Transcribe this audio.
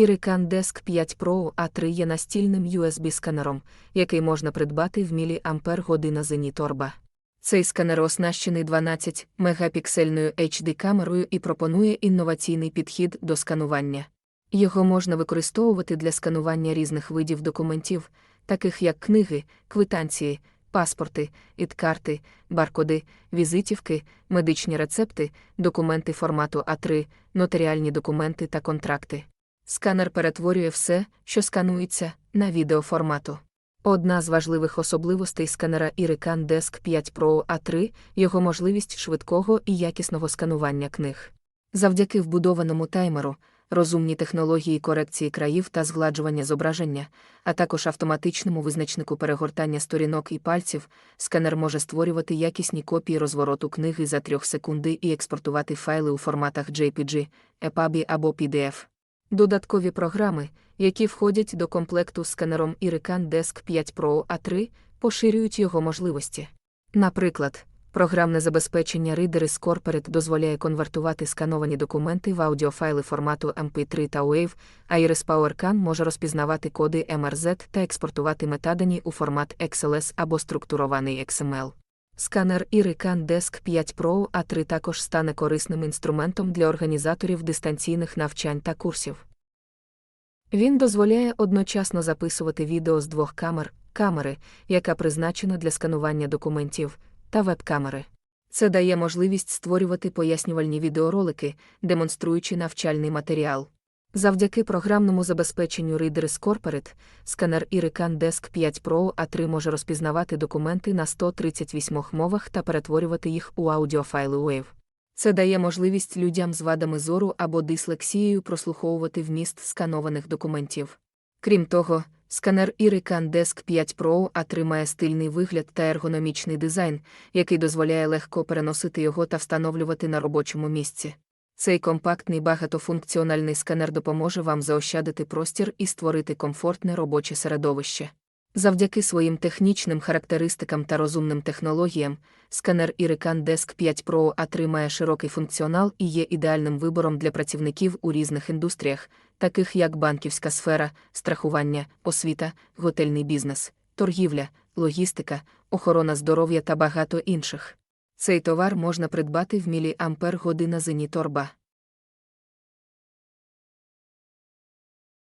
Irican Desk 5 Pro A3 є настільним USB-сканером, який можна придбати в мілі Ампер година Зеніторба. Цей сканер оснащений 12 мегапіксельною HD-камерою і пропонує інноваційний підхід до сканування. Його можна використовувати для сканування різних видів документів, таких як книги, квитанції, паспорти, ідкарти, баркоди, візитівки, медичні рецепти, документи формату А3, нотаріальні документи та контракти. Сканер перетворює все, що сканується, на відеоформату. Одна з важливих особливостей сканера Irican Desk 5 Pro A3 його можливість швидкого і якісного сканування книг. Завдяки вбудованому таймеру, розумній технології корекції країв та згладжування зображення, а також автоматичному визначнику перегортання сторінок і пальців, сканер може створювати якісні копії розвороту книги за 3 секунди і експортувати файли у форматах JPG, EPUB або PDF. Додаткові програми, які входять до комплекту з сканером Irican Desk 5 Pro A3, поширюють його можливості. Наприклад, програмне забезпечення Reader Corporate дозволяє конвертувати скановані документи в аудіофайли формату MP3 та WAV, а Iris PowerCan може розпізнавати коди MRZ та експортувати метадані у формат XLS або структурований XML. Сканер Irican Desk 5 Pro A3 також стане корисним інструментом для організаторів дистанційних навчань та курсів. Він дозволяє одночасно записувати відео з двох камер, камери, яка призначена для сканування документів, та веб-камери. Це дає можливість створювати пояснювальні відеоролики, демонструючи навчальний матеріал. Завдяки програмному забезпеченню Reader Corporate, сканер Irican Desk 5 Pro A3 може розпізнавати документи на 138 мовах та перетворювати їх у аудіофайли WAV. Це дає можливість людям з вадами зору або дислексією прослуховувати вміст сканованих документів. Крім того, сканер Irican Desk 5 Pro A3 має стильний вигляд та ергономічний дизайн, який дозволяє легко переносити його та встановлювати на робочому місці. Цей компактний багатофункціональний сканер допоможе вам заощадити простір і створити комфортне робоче середовище. Завдяки своїм технічним характеристикам та розумним технологіям, сканер Irican Desk 5 Pro A3 широкий функціонал і є ідеальним вибором для працівників у різних індустріях, таких як банківська сфера, страхування, освіта, готельний бізнес, торгівля, логістика, охорона здоров'я та багато інших. Цей товар можна придбати в мілі Ампер година Зеніторба.